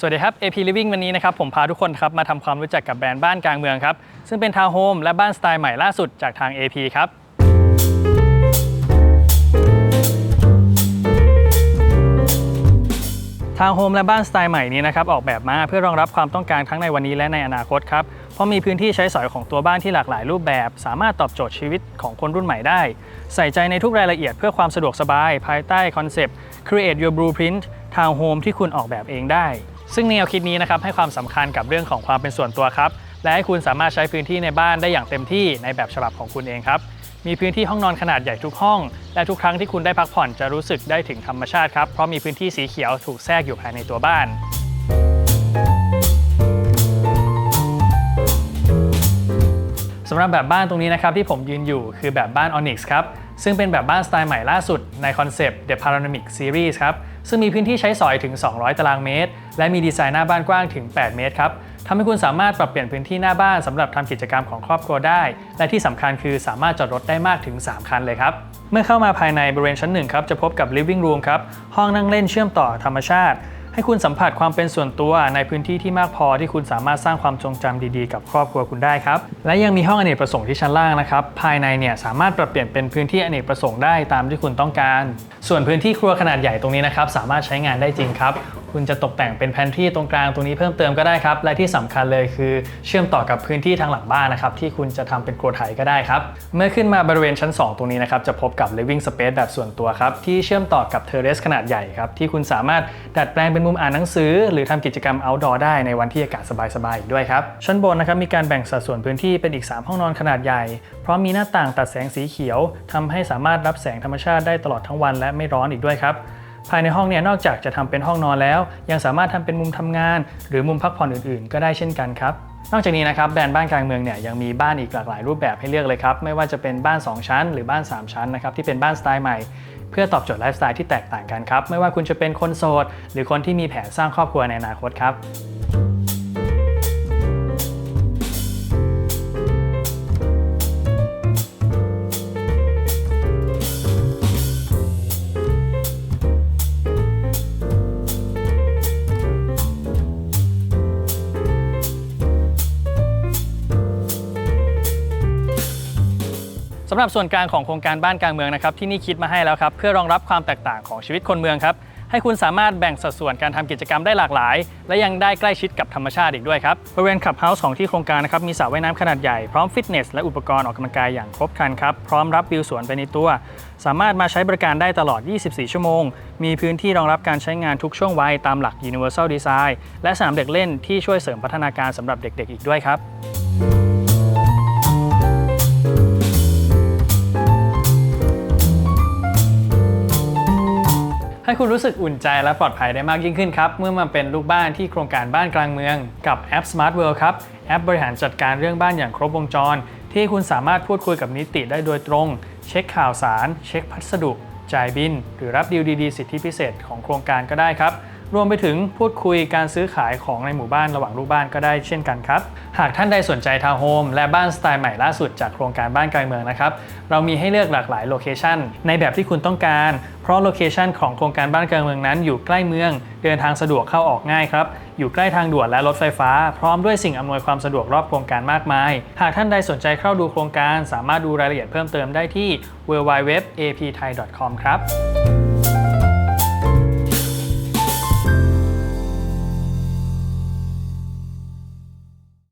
สวัสดีครับ AP Living วันนี้นะครับผมพาทุกคนครับมาทำความรู้จักกับแบรนด์บ้านกลางเมืองครับ ซึ่งเป็นทาวน์โฮมและบ้านสไตล์ใหม่ล่าสุดจากทาง AP ครับ ทาวน์โฮมและบ้านสไตล์ใหม่นี้นะครับออกแบบมาเพื่อรองรับความต้องการทั้งในวันนี้และในอนาคตครับ เพราะมีพื้นที่ใช้สอยของตัวบ้านที่หลากหลายรูปแบบ สามารถตอบโจทย์ชีวิตของคนรุ่นใหม่ได้ ใส่ใจในทุกรายละเอียดเพื่อความสะดวกสบาย ภายใต้คอนเซปต์ Create Your Blueprint ทาวน์โฮมที่คุณออกแบบเองได้ ซึ่งแนวคิดนี้นะครับให้ความสำคัญกับเรื่องของความเป็นส่วนตัวครับ และให้คุณสามารถใช้พื้นที่ในบ้านได้อย่างเต็มที่ในแบบฉบับของคุณเองครับมีพื้นที่ห้องนอนขนาดใหญ่ทุกห้อง และทุกครั้งที่คุณได้พักผ่อนจะรู้สึกได้ถึงธรรมชาติครับเพราะมีพื้นที่สีเขียวถูกแทรกอยู่ภายในตัวบ้านำหรับแบบบ้านตรงนี้นะครับที่ผมยืนอยู่คือแบบบ้าน Onyx ครับ ซึ่งเป็นแบบบ้านสไตล์ใหม่ล่าสุดในคอนเซปต์ The Panoramic Series ครับ ซึ่งมีพื้นที่ใช้สอยถึง 200 ตารางเมตร และมีดีไซน์หน้าบ้านกว้างถึง 8 เมตรครับทำให้คุณสามารถปรับเปลี่ยนพื้นที่หน้าบ้านสำหรับทำกิจกรรมของครอบครัวได้ และที่สำคัญคือสามารถจอดรถได้มากถึง 3 คันเลยครับ เมื่อเข้ามาภายในบริเวณชั้นหนึ่งครับจะพบกับ living room ครับห้องนั่งเล่นเชื่อมต่อธรรมชาติ ให้คุณสัมผัสความเป็นส่วนตัวในพื้นที่ที่มากพอที่คุณสามารถสร้างความทรงจำดีๆ กับครอบครัวคุณได้ครับ และยังมีห้องอเนกประสงค์ที่ชั้นล่างนะครับ ภายในเนี่ยสามารถปรับเปลี่ยนเป็นพื้นที่อเนกประสงค์ได้ตามที่คุณต้องการ ส่วนพื้นที่ครัวขนาดใหญ่ตรงนี้นะครับสามารถใช้งานได้จริงครับคุณจะตกแต่งเป็นแพนทรีตรงกลางตรงนี้เพิ่มเติมก็ได้ครับ และที่สำคัญเลยคือเชื่อมต่อกับพื้นที่ทางหลังบ้านนะครับที่คุณจะทำเป็นครัวไถก็ได้ครับ เมื่อขึ้นมาบริเวณชั้น 2 ตรงนี้นะครับจะพบกับ living space แบบส่วนตัวครับที่เชื่อมต่อกับเทเรสขนาดใหญ่ครับที่คุณสามารถดัดแปลงเป็นมุมอ่านหนังสือ หรือทำกิจกรรม outdoor ได้ในวันที่อากาศสบายๆอีกด้วยครับชั้นบนนะครับมีการแบ่งสัดส่วนพื้นที่เป็นอีก 3 ห้องนอนขนาดใหญ่เพราะมีหน้าต่างตัดแสงสีเขียวทำให้สามารถรับแสงธรรมชาติได้ตลอดทั้งวันและไม่ร้อนอีกด้วยครับ ภายในห้องเนี่ยนอกจากจะทำเป็นห้องนอนแล้ว ยังสามารถทำเป็นมุมทำงาน หรือมุมพักผ่อนอื่นๆ ก็ได้เช่นกันครับนอกจากนี้นะครับแบรนด์บ้านกลางเมืองเนี่ยยังมีบ้านอีกหลากหลายรูปแบบให้เลือกเลยครับไม่ว่าจะเป็นบ้าน 2 ชั้น หรือบ้าน 3 ชั้นนะครับที่เป็นบ้านสไตล์ใหม่เพื่อตอบโจทย์ไลฟ์สไตล์ที่แตกต่างกันครับไม่ว่าคุณจะเป็นคนโสดหรือคนที่มีแผนสร้างครอบครัวในอนาคตครับ สำหรับส่วนกลางของโครงการบ้านกลางเมืองนะครับที่นี่คิดมาให้แล้วครับเพื่อรองรับความแตกต่างของชีวิตคนเมืองครับให้คุณสามารถแบ่งสัดส่วนการทำกิจกรรมได้หลากหลาย และยังได้ใกล้ชิดกับธรรมชาติอีกด้วยครับบริเวณขับเฮาส์ของที่โครงการนะครับมีสระว่ายน้ำขนาดใหญ่พร้อมฟิตเนสและอุปกรณ์ออกกำลังกายอย่างครบครันครับพร้อมรับวิวสวนไปในตัว สามารถมาใช้บริการได้ตลอด 24 ชั่วโมง มีพื้นที่รองรับการใช้งานทุกช่วงวัยตามหลัก Universal Design และสนามเด็กเล่นที่ช่วยเสริมพัฒนาการสำหรับเด็ก ๆ อีกด้วยครับ ให้คุณรู้สึกอุ่นใจและปลอดภัยได้มากยิ่งขึ้นครับ เมื่อมาเป็นลูกบ้านที่โครงการบ้านกลางเมือง กับแอป Smart World ครับ แอปบริหารจัดการเรื่องบ้านอย่างครบวงจร ที่คุณสามารถพูดคุยกับนิติได้โดยตรง เช็คข่าวสาร เช็คพัสดุ จ่ายบิน หรือรับดีลดีๆ สิทธิพิเศษของโครงการก็ได้ครับ รวมไปถึงพูดคุยการซื้อขายของในหมู่บ้านระหว่างลูกบ้านก็ได้เช่นกันครับ หากท่านใดสนใจทาวน์โฮมและบ้านสไตล์ใหม่ล่าสุดจากโครงการบ้านกลางเมืองนะครับ เรามีให้เลือกหลากหลายโลเคชันในแบบที่คุณต้องการ เพราะโลเคชันของโครงการบ้านกลางเมืองนั้นอยู่ใกล้เมือง เดินทางสะดวกเข้าออกง่ายครับอยู่ใกล้ทางด่วนและรถไฟฟ้า พร้อมด้วยสิ่งอำนวยความสะดวกรอบโครงการมากมาย หากท่านใดสนใจเข้าดูโครงการ สามารถดูรายละเอียดเพิ่มเติมได้ที่ www.apthai.com ครับ